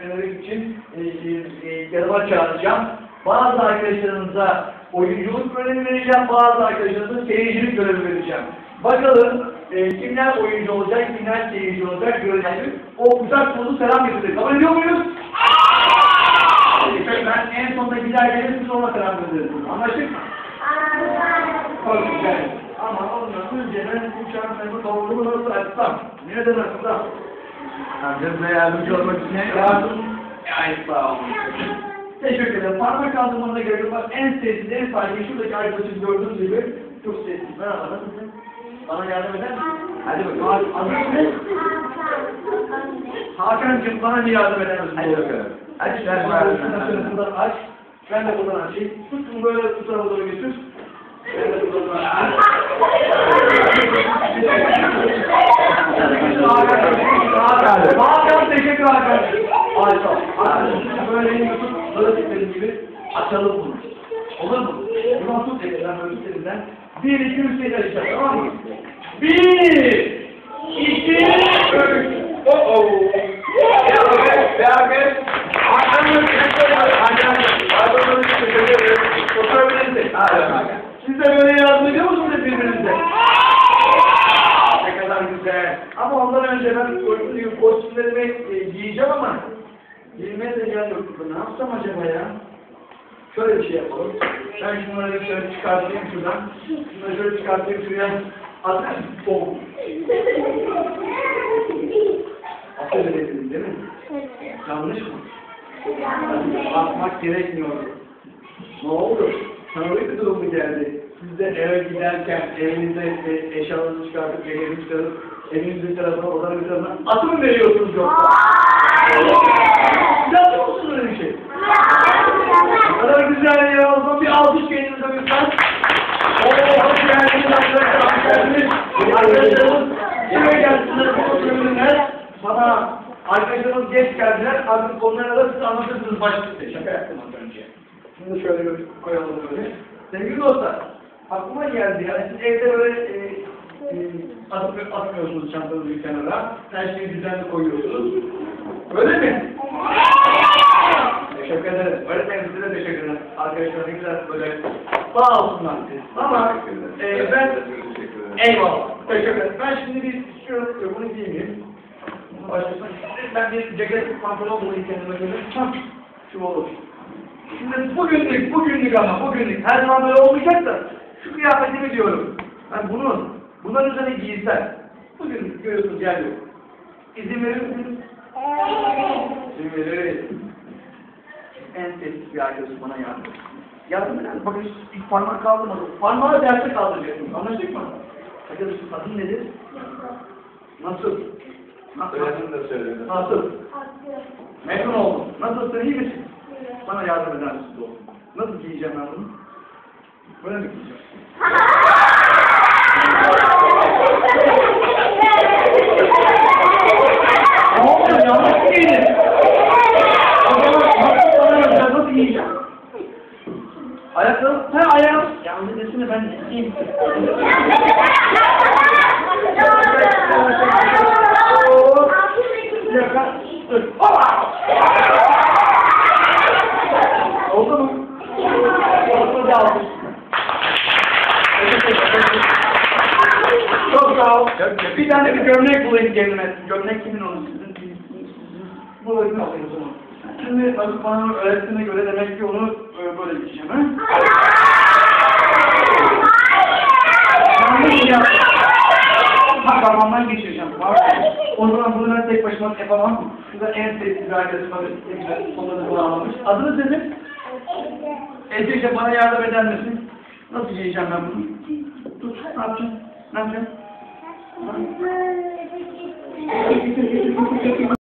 İçin e, e, e, yanıma çağıracağım. Bazı arkadaşlarımıza oyunculuk görevi vereceğim, bazı arkadaşlarımıza seyircilik görevi vereceğim. Bakalım e, kimler oyuncu olacak, kimler seyirci olacak göreceğiz. O uzak solu selam getirir. Kabul ediyor muyuz? Evet. Ben en sonunda gider gelir, siz ona selam gönderirsiniz. Anlaştık mı? Çok güzel. Ama ondan önce ben bu şarkılarımı kavurduğumu nasıl açsam? Nereden açsam? Size yardımcı olmak için yardım. Ay sağ olun. Teşekkür ederim. Parmak kaldırmanıza gerek yok. Bak en sessiz, en sakin. Şuradaki arkadaşım gördüğünüz gibi çok sessiz. Merhaba, nasılsın? Bana yardım eder misin? Hadi bakalım. Adın ne? Hakan'cığım bana bir yardım eder misin? Hadi bakalım. Aç, ver bana. Aç. Ben de buradan açayım. Tutun böyle bu tarafa doğru götür. Ben de buradan açayım. Hakan, Hakan teşekkür Hakan. Harika. Böyle böyle tuttuğum gibi açalım bunu. Olur mu? Buradan tut elinden böyle tut elinden. Bir, iki, üç diye açacağız tamam mı? Bir, iki, üç. Oh oh. Beraber, beraber. Hakan'ın teşekkür Hakan, Hakan'ın teşekkür ederim. Oturabilirsiniz. Hadi Hakan. Siz de böyle yardım ediyor musunuz birbirinize? Ne kadar güzel. Ama ondan önce ben oyuncu kostümlerimi e, giyeceğim ama giymeye de. Ne yapsam acaba ya? Şöyle bir şey yapalım. Ben şunları şöyle çıkartayım şuradan. Şunları şöyle çıkartayım şuraya. Atayım. Oh. Aferin dedim değil mi? Yanlış mı? Atmak gerekmiyordu. Ne oldu? Tanıdık bir durum mu geldi? Siz de eve giderken evinizde e, eşyalarınızı çıkartıp, ellerinizi çıkarıp, evinizin tarafına, odanın bir tarafına atı mı veriyorsunuz yoksa? Yapıyor musunuz öyle bir şey? Ne kadar güzel ya. O zaman bir alkış kendinize lütfen. Oo, hoş geldiniz arkadaşlar. Hoş geldiniz. Arkadaşlarımız kime gelsinler bu oturumlar? Bana arkadaşlarımız geç geldiler. Artık onlara da siz anlatırsınız başlıkta. Şaka yaptım az önce. Şunu şöyle bir koyalım böyle. Sevgili dostlar, aklıma geldi ya. Siz evde böyle e, e, atıp, atmıyorsunuz çantanızı bir kenara. Her şeyi düzenli koyuyorsunuz. Öyle mi? Teşekkür ederim. Öğretmenimize de teşekkür ederim. Arkadaşlar ne güzel böyle sağ olsunlar. Ama e, ben eyvallah. Teşekkür ederim. Ben şimdi bir istiyorum bunu giyeyim. Başlasın. Ben bir ceket pantolon bulayım kendime göre. Hah, Şu olur. Şimdi bugünlük, bugünlük ama bugünlük. Her zaman böyle olmayacak da şu kıyafetimi diyorum. Ben bunu, bunların üzerine giysem. Bugün görüyorsunuz yer yok. İzin verir misiniz? İzin veririm. En sessiz bir arkadaşım bana yardım. Yardım eder. Bakın ilk parmak kaldırmadım. Parmağı derse kaldıracaksın. Anlaştık mı? Arkadaşım adın nedir? Nasıl? Nasıl? Söyledim de söyledim. Nasıl? Memnun oldum. Nasılsın? iyi misin? Bana yardım eder misin dostum? Nasıl giyeceğim ben bunu? Böyle mi giyeceğim? Ayaklarım, ha ayağım. Yanlış desene ben. Hoppa! Oldu mu? Oldu da aldım. Çok sağ ol. Bir tane bir gömlek bulayım kendime. Gömlek kimin onu sizin? Bu ödümü alayım o zaman. Şimdi Nazif bana öğrettiğine göre demek ki onu e, böyle gideceğim. Ha? Parmağımdan geçireceğim. Pardon. O zaman bunu ben tek başıma yapamam. Şurada en sevdiğim bir arkadaşım var. Sonunda kullanamamış. Adınız nedir? Ece bana yardım eder misin? Nasıl giyeceğim ben bunu? Tut. Ne yapacağım? Ne